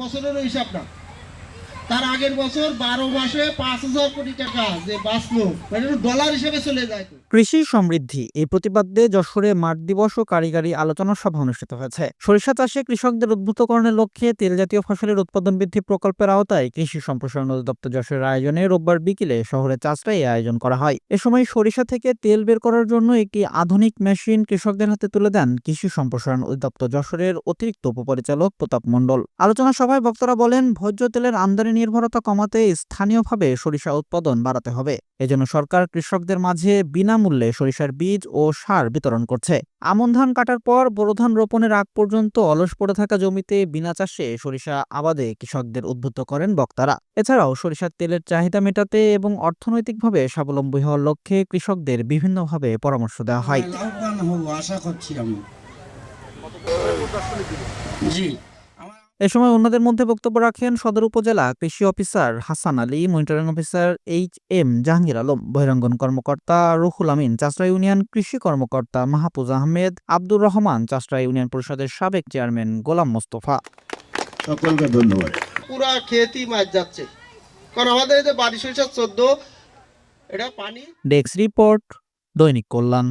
বছরেরও হিসাব না। তার আগের বছর বারো মাসে পাঁচ হাজার কোটি টাকা যে বাঁচলো মানে ডলার হিসেবে চলে যায় কৃষি সমৃদ্ধি, এই প্রতিপাদ্যে যশোরে মাঠ দিবস ও কারিগরি আলোচনা সভা অনুষ্ঠিত হয়েছে। সরিষা চাষে কৃষকদের উদ্ভূতকরণের লক্ষ্যে তেল জাতীয় ফসলের উৎপাদন বৃদ্ধি প্রকল্পের আওতায় কৃষি সম্প্রসারণ অধিদপ্তর যশোরের আয়োজনে রোববার বিকেলে শহরে চাষটাই আয়োজন করা হয়। এ সময় সরিষা থেকে তেল বের করার জন্য একটি আধুনিক মেশিন কৃষকদের হাতে তুলে দেন কৃষি সম্প্রসারণ অধিদপ্তর যশোরের অতিরিক্ত উপপরিচালক প্রতাপ মণ্ডল। আলোচনা সভায় বক্তারা বলেন, ভোজ্য তেলের আমদানি নির্ভরতা কমাতে স্থানীয়ভাবে সরিষা উৎপাদন বাড়াতে হবে। এজন্য সরকার কৃষকদের মাঝে বিনামূল্যে সরিষার বীজ ও সার বিতরণ করছে। আমন ধান কাটার পর বোরো ধান রোপণের আগ পর্যন্ত অলস পড়ে থাকা জমিতে বিনা চাষে সরিষা আবাদে কৃষকদের উদ্বুদ্ধ করেন বক্তারা। এছাড়াও সরিষার তেলের চাহিদা মেটাতে এবং অর্থনৈতিকভাবে স্বাবলম্বী হওয়ার লক্ষ্যে কৃষকদের বিভিন্নভাবে পরামর্শ দেওয়া হয়। জি। এ সময় অন্যদের মধ্যে বক্তব্য রাখেন সদর উপজেলা কৃষি officer Hasan Ali monitoring officer H M Jahangir Alam বহিরঙ্গন কর্মকর্তা রুহুল আমিন চাষড়া ইউনিয়ন কৃষি কর্মকর্তা মাহফুজ আহমেদ আব্দুর রহমান চাষড়া ইউনিয়ন পরিষদের সাবেক চেয়ারম্যান গোলাম মোস্তফা। সকলকে ধন্যবাদ। পুরা মাছ যাচ্ছে। কারণ আমাদের এই যে বাড়ি সরিষা চোদ্দ এটা পানি। ডেস্ক রিপোর্ট দৈনিক কল্যাণ।